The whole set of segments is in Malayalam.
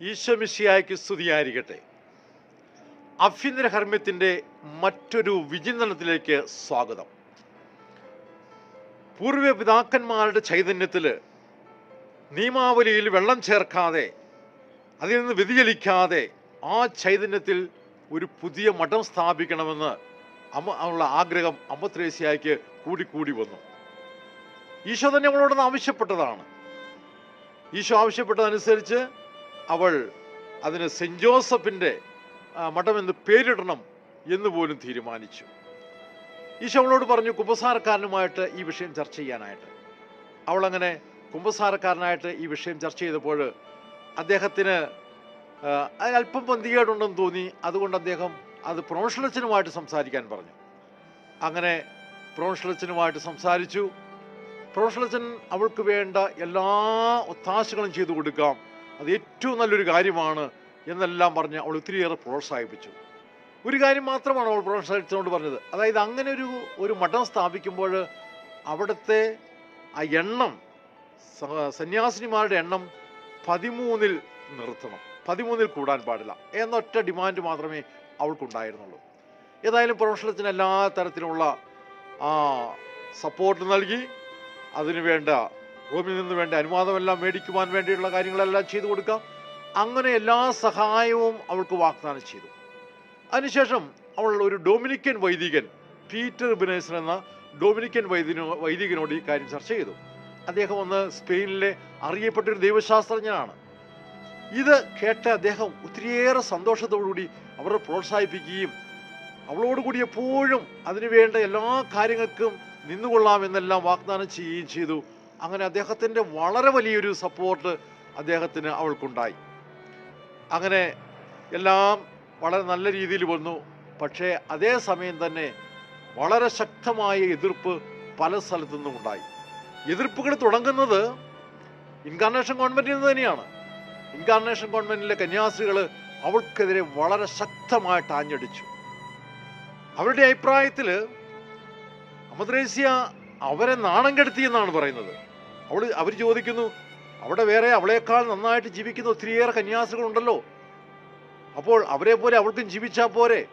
ഈശ്വമിശിയായ്ക്ക് സ്തുതിയായിരിക്കട്ടെ. അഭ്യന്തര ഹർമ്മ്യത്തിന്റെ മറ്റൊരു വിചിന്തനത്തിലേക്ക് സ്വാഗതം. പൂർവ പിതാക്കന്മാരുടെ ചൈതന്യത്തിൽ നിയമാവലിയിൽ വെള്ളം ചേർക്കാതെ അതിൽ നിന്ന് വ്യതിചലിക്കാതെ ആ ചൈതന്യത്തിൽ ഒരു പുതിയ മഠം സ്ഥാപിക്കണമെന്ന് അമ്മ ഉള്ള ആഗ്രഹം അമ്മ ത്രേസ്യായ്ക്ക് കൂടിക്കൂടി വന്നു. ഈശോ തന്നെ അവളോട് ആവശ്യപ്പെട്ടതാണ്. ഈശോ ആവശ്യപ്പെട്ടതനുസരിച്ച് അവൾ അതിന് സെന്റ് ജോസഫിന്റെ മഠം എന്ന് പേരിടണം എന്ന് പോലും തീരുമാനിച്ചു. ഈശോ അവളോട് പറഞ്ഞു കുമ്പസാരക്കാരനുമായിട്ട് ഈ വിഷയം ചർച്ച ചെയ്യാനായിട്ട്. അവളങ്ങനെ കുമ്പസാരക്കാരനായിട്ട് ഈ വിഷയം ചർച്ച ചെയ്തപ്പോൾ അദ്ദേഹത്തിന് അല്പം പന്തികേടുണ്ടെന്ന് തോന്നി. അതുകൊണ്ട് അദ്ദേഹം അത് പ്രൊഫഷണലിസ്റ്റിനുമായിട്ട് സംസാരിക്കാൻ പറഞ്ഞു. അങ്ങനെ പ്രൊഫഷണലിസ്റ്റിനുമായിട്ട് സംസാരിച്ചു. പ്രൊഫഷണൽസൻ അവൾക്ക് വേണ്ട എല്ലാ ഒത്താശകളും ചെയ്തു കൊടുക്കാം. അത് ഏറ്റവും നല്ലൊരു കാര്യമാണ് എന്നെല്ലാം പറഞ്ഞ് അവൾ ഒത്തിരിയേറെ പ്രോത്സാഹിപ്പിച്ചു. ഒരു കാര്യം മാത്രമാണ് അവൾ പ്രോത്സാഹിപ്പിച്ചതുകൊണ്ട് പറഞ്ഞത്. അതായത് അങ്ങനെ ഒരു ഒരു മഠം സ്ഥാപിക്കുമ്പോൾ അവിടുത്തെ ആ എണ്ണം സന്യാസിനിമാരുടെ എണ്ണം പതിമൂന്നിൽ നിർത്തണം. പതിമൂന്നിൽ കൂടാൻ പാടില്ല. എന്നൊറ്റ ഡിമാൻഡ് മാത്രമേ അവൾക്കുണ്ടായിരുന്നുള്ളൂ. ഏതായാലും പ്രൊഫഷണൽസിന് എല്ലാ തരത്തിലുള്ള സപ്പോർട്ട് നൽകി അതിനു വേണ്ട റോമിൽ നിന്ന് വേണ്ട അനുവാദമെല്ലാം മേടിക്കുവാൻ വേണ്ടിയുള്ള കാര്യങ്ങളെല്ലാം ചെയ്തു കൊടുക്കാം. അങ്ങനെ എല്ലാ സഹായവും അവൾക്ക് വാഗ്ദാനം ചെയ്തു. അതിനുശേഷം അവൾ ഒരു ഡൊമിനിക്കൻ വൈദികൻ പീറ്റർ ബിനേസൻ എന്ന ഡൊമിനിക്കൻ വൈദികനോ വൈദികനോട് ഈ കാര്യം ചർച്ച ചെയ്തു. അദ്ദേഹം ഒന്ന് സ്പെയിനിലെ അറിയപ്പെട്ട ഒരു ദൈവശാസ്ത്രജ്ഞനാണ്. ഇത് കേട്ട അദ്ദേഹം ഒത്തിരിയേറെ സന്തോഷത്തോടുകൂടി അവരെ പ്രോത്സാഹിപ്പിക്കുകയും അവളോടുകൂടി എപ്പോഴും അതിനുവേണ്ട എല്ലാ കാര്യങ്ങൾക്കും നിന്നുകൊള്ളാമെന്നെല്ലാം വാഗ്ദാനം ചെയ്യുകയും ചെയ്തു. അങ്ങനെ അദ്ദേഹത്തിന്റെ വളരെ വലിയൊരു സപ്പോർട്ട് അദ്ദേഹത്തിന് അവൾക്കുണ്ടായി. അങ്ങനെ എല്ലാം വളരെ നല്ല രീതിയിൽ വന്നു. പക്ഷേ അതേ സമയം തന്നെ വളരെ ശക്തമായ എതിർപ്പ് പല സ്ഥലത്തു നിന്നും ഉണ്ടായി. എതിർപ്പുകൾ തുടങ്ങുന്നത് ഇൻകാർണേഷൻ ഗവൺമെന്റിൽ നിന്ന് തന്നെയാണ്. ഇൻകാർണേഷൻ ഗവൺമെന്റിലെ കന്യാസ്ത്രീകൾ അവൾക്കെതിരെ വളരെ ശക്തമായിട്ട് ആഞ്ഞടിച്ചു. അവരുടെ അഭിപ്രായത്തിൽ അമദ്രേസ്യ അവരെ നാണം കെടുത്തി എന്നാണ് പറയുന്നത്. അവൾ അവർ ചോദിക്കുന്നു അവിടെ വേറെ അവളേക്കാൾ നന്നായിട്ട് ജീവിക്കുന്ന ഒത്തിരിയേറെ കന്യാസികളുണ്ടല്ലോ അപ്പോൾ അവരെ പോലെ അവൾക്കും ജീവിച്ചാൽ പോരെ.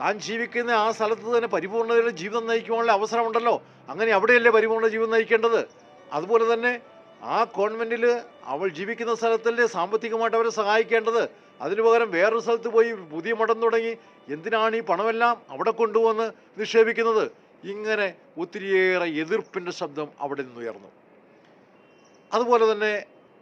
താൻ ജീവിക്കുന്ന ആ സ്ഥലത്ത് തന്നെ പരിപൂർണതയുടെ ജീവിതം നയിക്കുവാനുള്ള അവസരമുണ്ടല്ലോ. അങ്ങനെ അവിടെയല്ലേ പരിപൂർണ ജീവിതം നയിക്കേണ്ടത്? അതുപോലെ തന്നെ ആ കോൺവെന്റിൽ അവൾ ജീവിക്കുന്ന സ്ഥലത്തല്ലേ സാമ്പത്തികമായിട്ട് അവരെ സഹായിക്കേണ്ടത്? അതിനു പകരം വേറൊരു സ്ഥലത്ത് പോയി പുതിയ മഠം തുടങ്ങി എന്തിനാണ് ഈ പണമെല്ലാം അവിടെ കൊണ്ടുവന്ന് നിക്ഷേപിക്കുന്നത്? ഇങ്ങനെ ഒത്തിരിയേറെ എതിർപ്പിന്റെ ശബ്ദം അവിടെ നിന്ന് ഉയർന്നു അതുപോലെ തന്നെ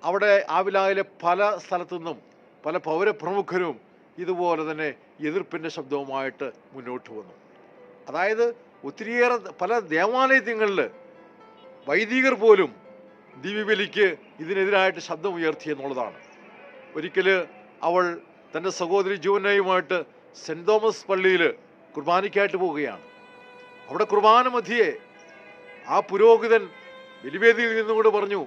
അവിടെ ആവിലായിലെ പല സ്ഥലത്തു നിന്നും പല പൗരപ്രമുഖരും ഇതുപോലെ തന്നെ എതിർപ്പിന്റെ ശബ്ദവുമായിട്ട് മുന്നോട്ട് വന്നു. അതായത് ഒത്തിരിയേറെ പല ദേവാലയങ്ങളിൽ വൈദികർ പോലും ദിവ്യബലിക്ക് ഇതിനെതിരായിട്ട് ശബ്ദം ഉയർത്തി എന്നുള്ളതാണ്. ഒരിക്കൽ അവൾ തന്റെ സഹോദരി ജീവനയുമായിട്ട് സെന്റ് തോമസ് പള്ളിയിൽ കുർബാനയ്ക്കായിട്ട് പോവുകയാണ്. അവിടെ കുർബാന മധ്യേ ആ പുരോഹിതൻ ബലിവേദിയിൽ നിന്നുകൂടെ പറഞ്ഞു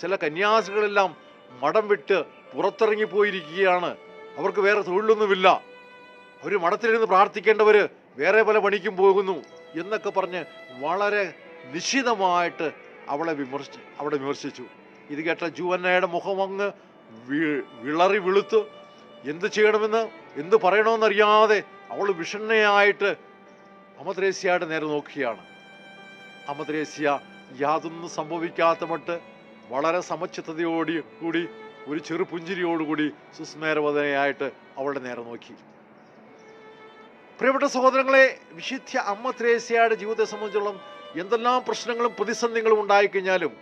ചില കന്യാസികളെല്ലാം മഠം വിട്ട് പുറത്തിറങ്ങി പോയിരിക്കുകയാണ്. അവർക്ക് വേറെ തൊഴിലൊന്നുമില്ല. അവർ മഠത്തിലിരുന്ന് പ്രാർത്ഥിക്കേണ്ടവർ വേറെ പല പണിക്കും പോകുന്നു എന്നൊക്കെ പറഞ്ഞ് വളരെ നിശിതമായിട്ട് അവളെ വിമർശിച്ച് അവിടെ വിമർശിച്ചു. ഇത് കേട്ട ജുവന്നയുടെ മുഖം അങ്ങ് വിളറി വിളുത്ത് എന്ത് ചെയ്യണമെന്ന്? എന്ത് പറയണമെന്നറിയാതെ അവൾ വിഷണ്ണയായിട്ട് അമദ്രേസ്യയുടെ നേരെ നോക്കുകയാണ്. അമദ്രേസ്യ യാതൊന്നും സംഭവിക്കാത്ത മട്ട് വളരെ സമചിത്തതയോടി കൂടി ഒരു ചെറു പുഞ്ചിരിയോടുകൂടി സുസ്മേരവതനയായിട്ട് അവളുടെ നേരെ നോക്കി. പ്രിയപ്പെട്ട സഹോദരങ്ങളെ വിശുദ്ധ അമ്മ ത്രേസ്യയുടെ ജീവിതത്തെ സംബന്ധിച്ചോളം എന്തെല്ലാം പ്രശ്നങ്ങളും പ്രതിസന്ധികളും ഉണ്ടായിക്കഴിഞ്ഞാലും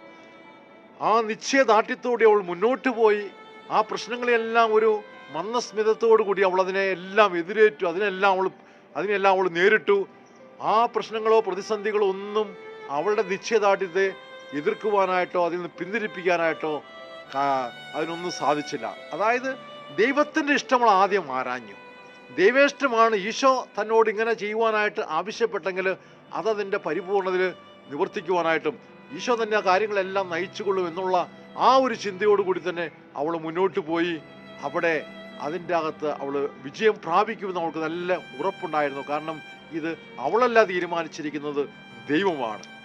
ആ നിശ്ചയദാർഢ്യത്തോടെ അവൾ മുന്നോട്ട് പോയി. ആ പ്രശ്നങ്ങളെല്ലാം ഒരു മന്ദസ്മിതത്തോടു കൂടി അവൾ അതിനെ എല്ലാം എതിരേറ്റു അതിനെല്ലാം അവൾ അതിനെല്ലാം അവൾ നേരിട്ടു. ആ പ്രശ്നങ്ങളോ പ്രതിസന്ധികളോ ഒന്നും അവളുടെ നിശ്ചയദാർഢ്യത്തെ എതിർക്കുവാനായിട്ടോ അതിൽ നിന്ന് പിന്തിരിപ്പിക്കാനായിട്ടോ അതിനൊന്നും സാധിച്ചില്ല. അതായത് ദൈവത്തിന്റെ ഇഷ്ടങ്ങൾ ആദ്യം ആരാഞ്ഞു. ദൈവേഷ്ടമാണ് ഈശോ തന്നോട് ഇങ്ങനെ ചെയ്യുവാനായിട്ട് ആവശ്യപ്പെട്ടെങ്കിൽ അതതിന്റെ പരിപൂർണതയിൽ നിവർത്തിക്കുവാനായിട്ടും ഈശോ തന്നെ ആ കാര്യങ്ങളെല്ലാം നയിച്ചുകൊള്ളും എന്നുള്ള ആ ഒരു ചിന്തയോടുകൂടി തന്നെ അവൾ മുന്നോട്ട് പോയി. അവിടെ അതിന്റെ അകത്ത് അവൾ വിജയം പ്രാപിക്കുമെന്ന് അവൾക്ക് നല്ല ഉറപ്പുണ്ടായിരുന്നു. കാരണം ഇത് അവളല്ല തീരുമാനിച്ചിരിക്കുന്നത് ദൈവമാണ്.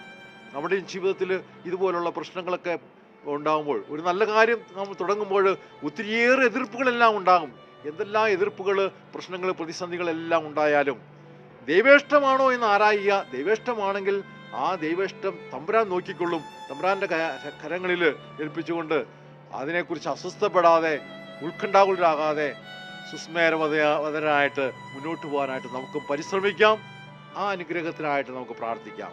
നമ്മുടെ ജീവിതത്തിൽ ഇതുപോലുള്ള പ്രശ്നങ്ങളൊക്കെ ഉണ്ടാകുമ്പോൾ ഒരു നല്ല കാര്യം നമ്മൾ തുടങ്ങുമ്പോൾ ഒത്തിരിയേറെ എതിർപ്പുകളെല്ലാം ഉണ്ടാകും. എന്തെല്ലാം എതിർപ്പുകൾ പ്രശ്നങ്ങൾ പ്രതിസന്ധികളെല്ലാം ഉണ്ടായാലും ദൈവേഷ്ടമാണോ എന്ന് ആരായുക? ദൈവേഷ്ടമാണെങ്കിൽ ആ ദൈവേഷ്ടം തമ്പുരാൻ നോക്കിക്കൊള്ളും. തമ്പുരാന്റെ കരങ്ങളിൽ ഏൽപ്പിച്ചുകൊണ്ട് അതിനെക്കുറിച്ച് അസ്വസ്ഥപ്പെടാതെ ഉത്കണ്ഠാകുലരാകാതെ സുസ്മേരവതരായിട്ട് മുന്നോട്ട് പോകാനായിട്ട് നമുക്ക് പരിശ്രമിക്കാം. ആ അനുഗ്രഹത്തിനായിട്ട് നമുക്ക് പ്രാർത്ഥിക്കാം.